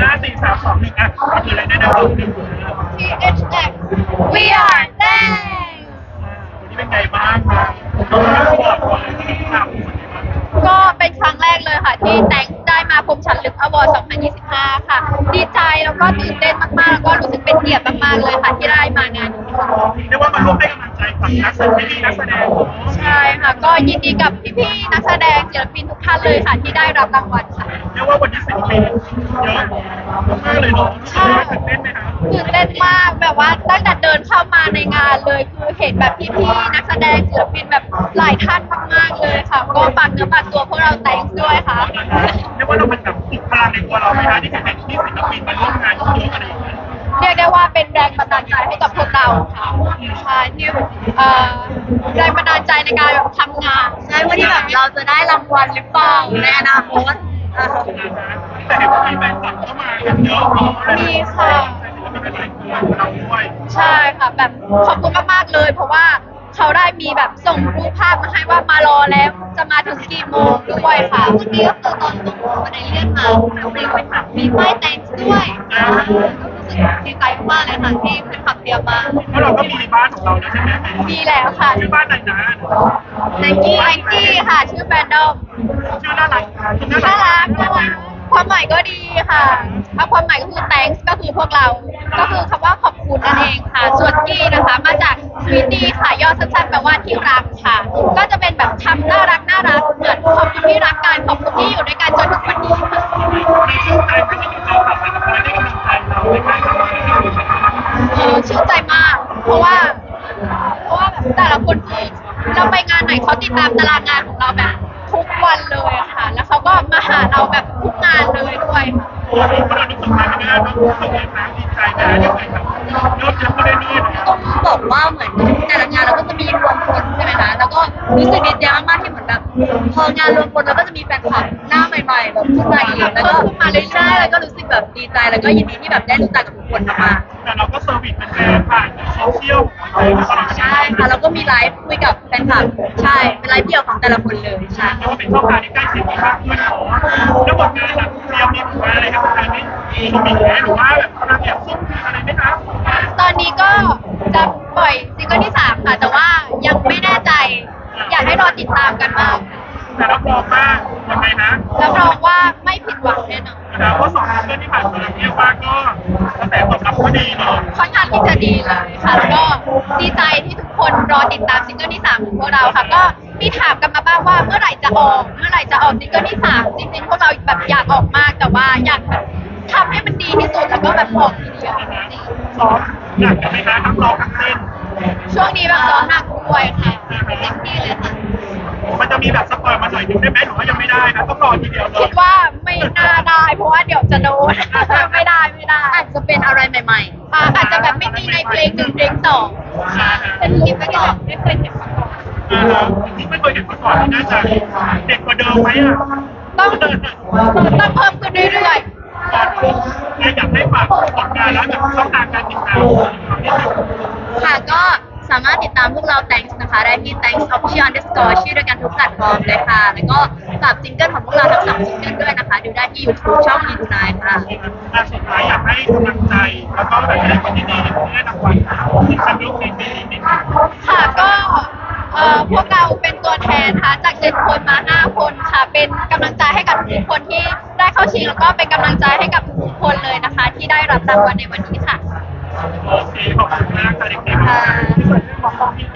ห้าสี่สามสองหนึ่งอะก็คืออะไรแนะนำตัวหนึ่ง THX We are thanks วันนี้เป็นไงบ้างครับต้องมาขอบคุณข่าวคนนี้บ้างก็เป็นครั้งแรกเลยค่ะ ที่แต่งได้มาพบฉันลึกอวอร์2025 ค่ะ ดีใจแล้วก็ตื่นเต้นมากๆแล้วก็รู้สึกเป็นเกียรติมากๆเลยค่ะที่ได้มา เรียกว่ามาร่วมให้กำลังใจกับนักแสดงนักแสดงใช่ค่ะ ก็ยินดีกับพี่ๆนักแสดงศิลปินทุกท่านเลยค่ะที่ได้รับรางวัลค่ะเรียกว่าวันนี้ศิลปินเยอะมากเลยเนาะตื่นเต้นไหมครับตื่นเต้นมากแบบว่าตั้งแต่เดินเข้ามาในงานเลยคือเห็นแบบพี่ๆนักแสดงศิลปินแบบหลายท่านมากๆเลยค่ะ ก็ฝากเนื้อฝากตัวพวกเราแต่งด้วยค่ะเรียกว่าเราเป็นแบบปลุกพลังในตัวเราไหมคะที่เห็นที่ศิลปินมาร่วมงานเยอะอะไรอย่างเงี้ย เรียกได้ว่าเป็นแรงบันดาลใจให้กับพวกเราค่ะใช่ที่เอ่อแรงบันดาลใจในการทำงานใช่ว่าที่แบบเราจะได้รางวัลหรือเปล่าในอนาคตอ่าแต่เห็นว่ามีแฟนคลับเข้ามากันเยอะมีค่ะศิลปินหลายคนเราด้วยใช่ค่ะแบบขอบคุณมากๆเลย เพราะว่าเขาได้มีแบบส่งรูปภาพมาให้ว่ามารอแล้ว จะมาถึงกี่โมงด้วยค่ะเมื่อกี้ก็คือตอนลงบันไดเลื่อนมาเราไปถามมีป้ายแต่งด้วย ดีใจมากเลยค่ะที่เป็นขับเตรียมมาเพราะเราก็มีบ้านของเราแล้วใช่ไหมมีแล้วค่ะชื่อบ้านไหนนะแองจี้แองจี้ค่ะ ชื่อแบรนดอมชื่อน่ารักชื่อน่ารักน่ารักความหมายก็ดีค่ะเอาความหมายก็คือ thanks ก็คือพวกเรา ก็คือคำว่าขอบคุณนั่นเองค่ะ ส่วนกี้นะคะ มาจาก sweetie ค่ะย่อสั้นๆแปลว่าที่รักค่ะ ก็จะเป็นแบบาติดตามตารางงานของเราแบบทุกวันเลยอะค่ะ แล้วเขาก็มาหาเราแบบทุกงานเลยด้วยค่ะ โอ้โหเพราะเรารู้สึกมาไม่ได้ต้องรู้สึกยังไงดีใจนะยังไงครับยอดเยี่ยมก็ได้นี่นะต้องบอกว่าเหมือนแต่ละงานเราก็จะมีรวมพลใช่ไหมคะ แล้วก็รู้สึกดีใจมากๆที่เหมือนแบบพองานรวมพลเราก็จะมีแฟนคลับหน้าใหม่ๆแบบขึ้นมาอีกแล้วก็ขึ้นมาเรื่อยๆแล้วก็รู้สึกแบบดีใจแล้วก็ยินดีที่แบบได้รู้จักกับทุกคนมากแต่เราก็เซอร์วิสเป็นแฟนผ่านโซเชียลของเราตลอดๆใช่ค่ะแล้วก็มีไลฟ์คุยกับแฟน คลับใช่เป็นไลฟ์เดี่ยวของแต่ละคนเลยใช่เรียกว่าเป็นช่องทางที่ใกล้ชิดมากขึ้นเนาะแล้วบทงานหลังเตรียมมีผลงานอะไรให้แฟนได้ชมอีกไหมหรือว่าแบบกำลังแอบซุ่มอะไรไหมครับตอนนี้ก็จะปล่อยซิงเกิลที่สามค่ะ แต่ว่ายังไม่แน่ใจ อยากให้รอติดตามกันมากแต่รับรองว่ายังไงนะรับรองว่าไม่ผิดหวังแน่นอนนะเพราะสองซิงเกิลที่ผ่านมาเรียกว่าก็ ค่อนข้างที่จะดีเลยค่ะแล้วก็ดีใจที่ทุกคนรอติดตามซิงเกิลที่สามของพวกเราค่ะ ก็มีถามกันมาบ้างว่าเมื่อไหร่จะออก เมื่อไหร่จะออกซิงเกิลที่สามจริงๆพวกเราแบบอยากออกมากแต่ว่าอยากแบบทำให้มันดีที่สุดแล้วก็แบบออกทีเดียวซ้อมอยากจะไหมคะทั้งร้องทั้งเต้นช่วงนี้แบบซ้อมหนักด้วยค่ะเต็มที่เลยค่ะมันจะมีแบบสปอยล์มาหน่อยหนึงได้ไหมหรือว่ายังไม่ได้นะต้องรอทีเดียวเลคิยดว่าไม่น่าได้เพราะว่าเดี๋ยวจะโดนไม่ เป็นอะไรใหม่อะอาจจะแบบไม่มีในเพลงหนึ่งเพลงสองอ่าฮะเป็นคลิปที่แบบไม่เคยเห็นมาก่อนอ่าฮะที่ไม่เคยเห็นมาก่อนนี่น่าจะเด็กกว่าเดิมไหมอะต้องต้องเพิ่มขึ้นเรื่อยก่อนปุ๊บเนี่ยอยากให้ฝากผลงานแล้วแบบช่องทางการติดตามนิดนึงๆค่ะก็สามารถติดตามพวกเรา thanks นะคะ ได้ที่ thanks official underscore ชื่อด้วยกันทุกแพลตฟอร์มเลยค่ะ แล้วก็ฝากซิงเกิลของพวกเราทั้งสองซิงเกิลด้วยนะคะ ดูได้ที่ YouTube ช่อง e ี n นายค่ะ อะสุดท้ายอยากให้กำลังใจ แล้วก็แบบให้คนดีๆที่ได้รางวัลที่คันยกในปีนี้นิดนึงๆค่ะก็เอ่อพวกเราเป็นตัวแทนนะคะจากเจ็ดคนมาห้าคนค่ะ เป็นกำลังใจให้กับทุกคนที่ได้เข้าชิงแล้วก็เป็นกำลังใจให้กับทุกคนเลยนะคะ ที่ได้รับรางวัลในวันนี้ค่ะ โอเคขอบคุณมากค่ะเด็กๆที่เปิดเรื่องของพี่